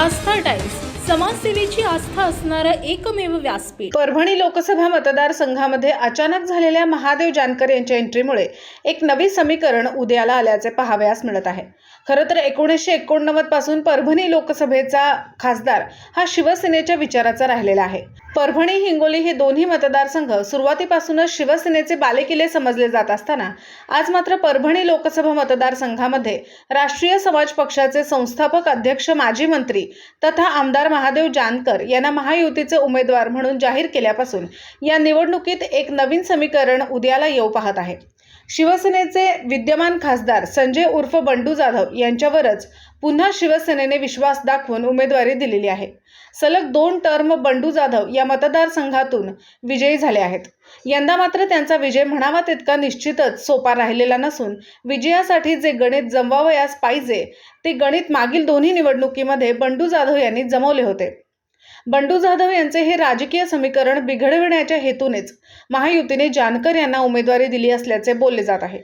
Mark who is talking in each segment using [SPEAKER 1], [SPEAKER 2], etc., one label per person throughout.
[SPEAKER 1] आस्था times समाजसेवेची आस्था असणारं एकमेव व्यासपीठ.
[SPEAKER 2] परभणी लोकसभा मतदारसंघामध्ये अचानक झालेल्या महादेव जानकर यांच्या एंट्रीमुळे एक नवी समीकरण उदयाला आल्याचे पाहावयास मिळत आहे. खरं तर एकोणीसशे एकोणनव्वदपासून परभणी लोकसभेचा खासदार हा शिवसेनेच्या विचाराचा राहिलेला आहे. परभणी हिंगोली हे दोन्ही मतदारसंघ सुरुवातीपासूनच शिवसेनेचे बालेकिल्ले समजले जात असताना आज मात्र परभणी लोकसभा मतदारसंघामध्ये राष्ट्रीय समाज पक्षाचे संस्थापक अध्यक्ष माजी मंत्री तथा आमदार महादेव जानकर यांना महायुतीचे उमेदवार म्हणून जाहीर केल्यापासून या निवडणुकीत एक नवीन समीकरण उद्याला येऊ पाहत आहे. शिवसेनेचे विद्यमान खासदार संजय उर्फ बंडू जाधव यांच्यावरच पुन्हा शिवसेनेने विश्वास दाखवून उमेदवारी दिलेली आहे. सलग दोन टर्म बंडू जाधव या मतदारसंघातून विजयी झाले आहेत. यंदा मात्र त्यांचा विजय म्हणावा तितका निश्चितच सोपा राहिलेला नसून विजयासाठी जे गणित जमवावयास पाहिजे ते गणित मागील दोन्ही निवडणुकीमध्ये बंडू जाधव यांनी जमवले होते. बंडू जाधव यांचे हे राजकीय समीकरण बिघडविण्याच्या हेतूनेच महायुतीने जानकर यांना उमेदवारी दिली असल्याचे बोलले जात आहे.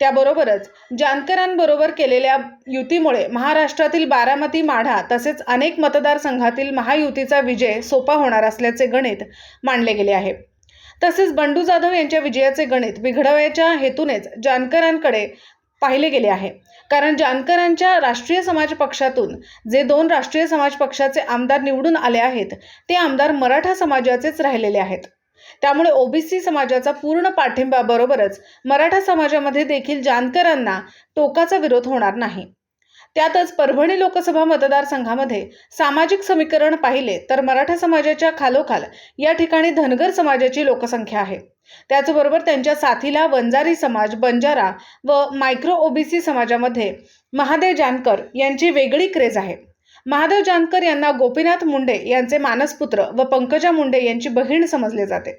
[SPEAKER 2] त्याबरोबरच जानकरांबरोबर केलेल्या युतीमुळे महाराष्ट्रातील बारामती माढा तसेच अनेक मतदारसंघातील महायुतीचा विजय सोपा होणार असल्याचे गणित मांडले गेले आहे. तसेच बंडू जाधव यांच्या विजयाचे गणित बिघडवायच्या हेतूनेच जानकरांकडे पाहिले गेले आहे. कारण जानकरांच्या राष्ट्रीय समाज पक्षातून जे दोन राष्ट्रीय समाज पक्षाचे आमदार निवडून आले आहेत ते आमदार मराठा समाजाचेच राहिलेले आहेत. त्यामुळे ओबीसी समाजाचा पूर्ण पाठिंबाबरोबरच मराठा समाजामध्ये देखील जानकरांना टोकाचा विरोध होणार नाही. त्यातच परभणी लोकसभा मतदारसंघामध्ये सामाजिक समीकरण पाहिले तर मराठा समाजाच्या खालोखाल या ठिकाणी धनगर समाजाची लोकसंख्या आहे. त्याचबरोबर त्यांच्या साथीला वंजारी समाज बंजारा व मायक्रो ओबीसी समाजामध्ये महादेव जानकर यांची वेगळी क्रेज आहे. महादेव जानकर यांना गोपीनाथ मुंडे यांचे मानसपुत्र व पंकजा मुंडे यांची बहीण समजले जाते.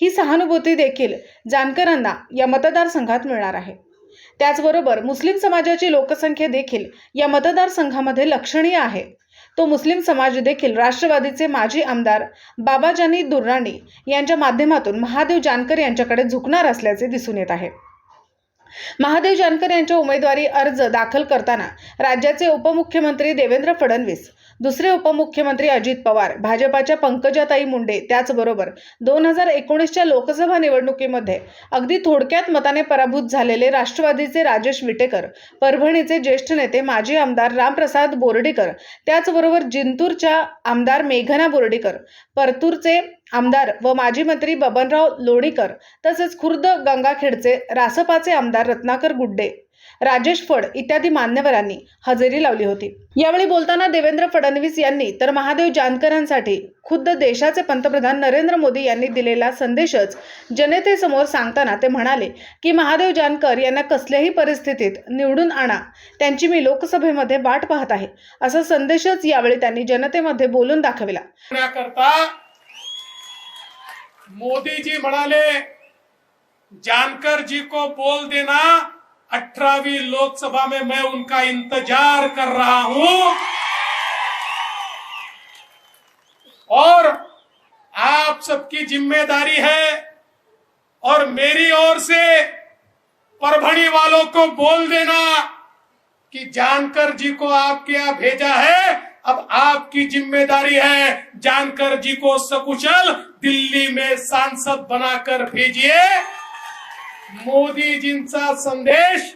[SPEAKER 2] ही सहानुभूती देखील जानकरांना या मतदारसंघात मिळणार आहे. त्याचबरोबर मुस्लिम समाजाची लोकसंख्या देखील या मतदारसंघामध्ये लक्षणीय आहे. तो मुस्लिम समाज देखील राष्ट्रवादीचे माजी आमदार बाबाजानी दुर्राणी यांच्या माध्यमातून महादेव जानकर यांच्याकडे झुकणार असल्याचे दिसून येत आहे. महादेव जानकर यांच्या उमेदवारी अर्ज दाखल करताना राज्याचे उपमुख्यमंत्री देवेंद्र फडणवीस दुसरे उपमुख्यमंत्री अजित पवार भाजपाच्या पंकजाताई मुंडे त्याचबरोबर दोन हजार एकोणीसच्या लोकसभा निवडणुकीमध्ये अगदी थोडक्यात मताने पराभूत झालेले राष्ट्रवादीचे राजेश विटेकर परभणीचे ज्येष्ठ नेते माजी आमदार रामप्रसाद बोर्डीकर त्याचबरोबर जिंतूरच्या आमदार मेघना बोर्डीकर परतूरचे आमदार व माजी मंत्री बबनराव लोणीकर तसेच खुर्द गंगाखेडचे रासपाचे आमदार रत्नाकर गुड्डे. राजेश फड इत्यादी मान्यवरांनी हजेरी लावली होती. यावेळी बोलताना देवेंद्र फडणवीस यांनी तर महादेव जानकरांसाठी खुद्द देशाचे पंतप्रधान नरेंद्र मोदी यांनी दिलेला संदेशच जनतेसमोर सांगताना ते म्हणाले की महादेव जानकर यांना कसल्याही परिस्थितीत निवडून आणा. त्यांची मी लोकसभेमध्ये वाट पाहत आहे. असा संदेशच यावेळी त्यांनी जनतेमध्ये बोलून दाखविला.
[SPEAKER 3] मोदीजी म्हणाले जानकर जी को बोल देना अठारहवीं लोकसभा में मैं उनका इंतज़ार कर रहा हूँ। और आप सबकी ज़िम्मेदारी है और मेरी ओर से परभणी वालों को बोल देना कि जानकर जी को आपके यहाँ भेजा है। अब आपकी ज़िम्मेदारी है जानकर जी को सकुशल दिल्ली में सांसद बनाकर भेजिए। मोदीजींचा संदेश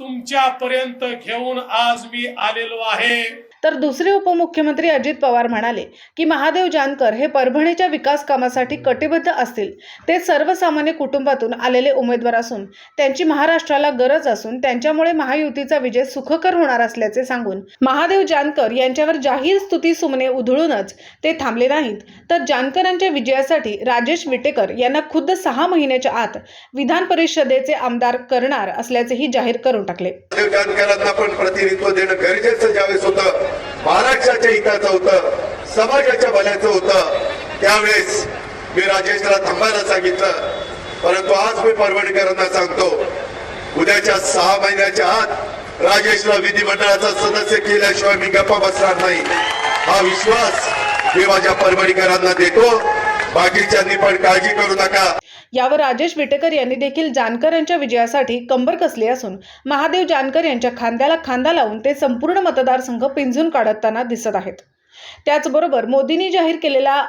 [SPEAKER 3] तुमच्यापर्यंत घेऊन आज मी आलेलो आहे.
[SPEAKER 2] तर दुसरे उपमुख्यमंत्री अजित पवार म्हणाले की महादेव जानकर हे परभणीच्या विकास कामासाठी कटिबद्ध असतील. ते सर्वसामान्य कुटुंबातून आलेले उमेदवार असून त्यांची महाराष्ट्राला गरज असून त्यांच्यामुळे महायुतीचा विजय सुखकर होणार असल्याचे सांगून महादेव जानकर यांच्यावर जाहीर स्तुती सुमने उधळूनच ते थांबले नाहीत. तर जानकरांच्या विजयासाठी राजेश विटेकर यांना खुद्द सहा महिन्याच्या आत विधान परिषदेचे आमदार करणार असल्याचेही जाहीर करून टाकले.
[SPEAKER 4] जानकरांना पण प्रतिनिधित्व देणं गरजेचं महाराष्ट्राच्या हिताचं होतं समाजाच्या भल्याचं होतं. त्यावेळेस मी राजेशला थांबायला सांगितलं. परंतु आज मी परभणीकरांना सांगतो उद्याच्या सहा महिन्याच्या आत राजेशला विधिमंडळाचा सदस्य केल्याशिवाय मी गप्पा बसणार नाही. हा विश्वास मी माझ्या परभणीकरांना देतो. बाकीच्यांनी पण काळजी करू नका.
[SPEAKER 2] यावर राजेश विटेकर यांनी देखील जानकर यांच्या विजयासाठी कंबर कसली असून महादेव जानकर यांच्या खांद्याला खांदा लावून ते संपूर्ण मतदारसंघ पिंजून काढताना दिसत आहेत. त्याचबरोबर मोदींनी जाहीर केलेला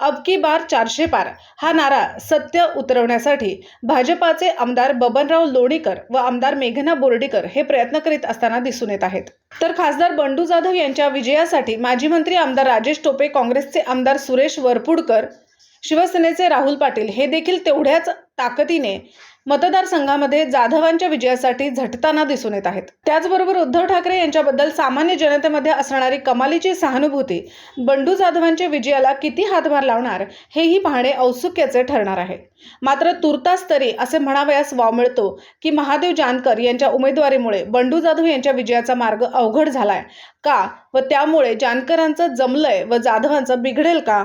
[SPEAKER 2] अब की बार चारशे पार हा नारा सत्य उतरवण्यासाठी भाजपाचे आमदार बबनराव लोणीकर व आमदार मेघना बोर्डीकर हे प्रयत्न करीत असताना दिसून येत आहेत. तर खासदार बंडू जाधव यांच्या विजयासाठी माजी मंत्री आमदार राजेश टोपे काँग्रेसचे आमदार सुरेश वरपुडकर शिवसेनेचे राहुल पाटील हे देखील तेवढ्याच ताकदीने मतदारसंघामध्ये जाधवांच्या विजयासाठी झटताना दिसून येत आहेत. त्याचबरोबर उद्धव ठाकरे यांच्याबद्दल सामान्य जनतेमध्ये असणारी कमालीची सहानुभूती बंडू जाधवांच्या विजयाला किती हातभार लावणार हेही पाहणे औत्सुक्याचे ठरणार आहे. मात्र तुर्तास तरी असे म्हणावयास वाव मिळतो की महादेव जानकर यांच्या उमेदवारीमुळे बंडू जाधव यांच्या विजयाचा मार्ग अवघड झालाय का व त्यामुळे जानकरांचं जमलंय व जाधवांचं बिघडेल का?